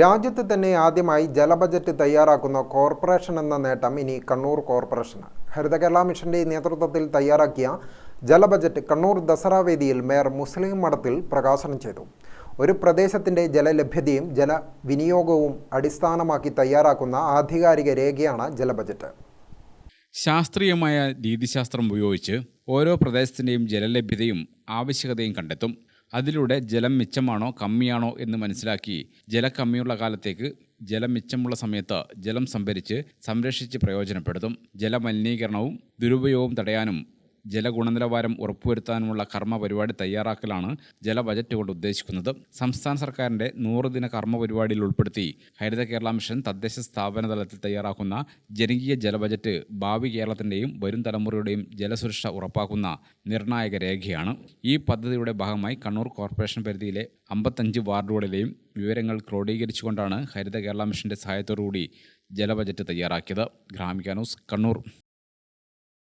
രാജ്യത്ത് തന്നെ ആദ്യമായി ജലബജറ്റ് തയ്യാറാക്കുന്ന കോർപ്പറേഷൻ എന്ന നേട്ടം ഇനി കണ്ണൂർ കോർപ്പറേഷന് ഹരിത കേരള മിഷന്റെ നേതൃത്വത്തിൽ തയ്യാറാക്കിയ ജലബജറ്റ് കണ്ണൂർ ദസറ വേദിയിൽ മേയർ മുസ്ലിം മഠത്തിൽ പ്രകാശനം ചെയ്തു. ഒരു പ്രദേശത്തിന്റെ ജലലഭ്യതയും ജലവിനിയോഗവും അടിസ്ഥാനമാക്കി തയ്യാറാക്കുന്ന ആധികാരിക രേഖയാണ് ജലബജറ്റ്. ശാസ്ത്രീയമായ രീതിശാസ്ത്രം ഉപയോഗിച്ച് ഓരോ പ്രദേശത്തിന്റെയും ജലലഭ്യതയും ആവശ്യകതയും കണ്ടെത്തും. അതിലൂടെ ജലം മിച്ചമാണോ കമ്മിയാണോ എന്ന് മനസ്സിലാക്കി ജലക്കമ്മിയുള്ള കാലത്തേക്ക് ജലം മിച്ചമുള്ള സമയത്ത് ജലം സംഭരിച്ച് സംരക്ഷിച്ച് പ്രയോജനപ്പെടുത്തും. ജലമലിനീകരണവും ദുരുപയോഗവും തടയാനും ജലഗുണനിലവാരം ഉറപ്പുവരുത്താനുമുള്ള കർമ്മ പരിപാടി തയ്യാറാക്കലാണ് ജല ബജറ്റ് കൊണ്ട് ഉദ്ദേശിക്കുന്നത്. സംസ്ഥാന സർക്കാരിന്റെ നൂറ് ദിന കർമ്മ പരിപാടിയിൽ ഉൾപ്പെടുത്തി ഹരിത കേരള മിഷൻ തദ്ദേശ സ്ഥാപന തലത്തിൽ തയ്യാറാക്കുന്ന ജനകീയ ജല ബജറ്റ് ഭാവി കേരളത്തിന്റെയും വരും തലമുറയുടെയും ജലസുരക്ഷ ഉറപ്പാക്കുന്ന നിർണായക രേഖയാണ്. ഈ പദ്ധതിയുടെ ഭാഗമായി കണ്ണൂർ കോർപ്പറേഷൻ പരിധിയിലെ അമ്പത്തഞ്ച് വാർഡുകളിലെയും വിവരങ്ങൾ ക്രോഡീകരിച്ചുകൊണ്ടാണ് ഹരിത കേരള മിഷന്റെ സഹായത്തോടുകൂടി ജല ബജറ്റ് തയ്യാറാക്കിയത്. ഗ്രാമിക ന്യൂസ് കണ്ണൂർ.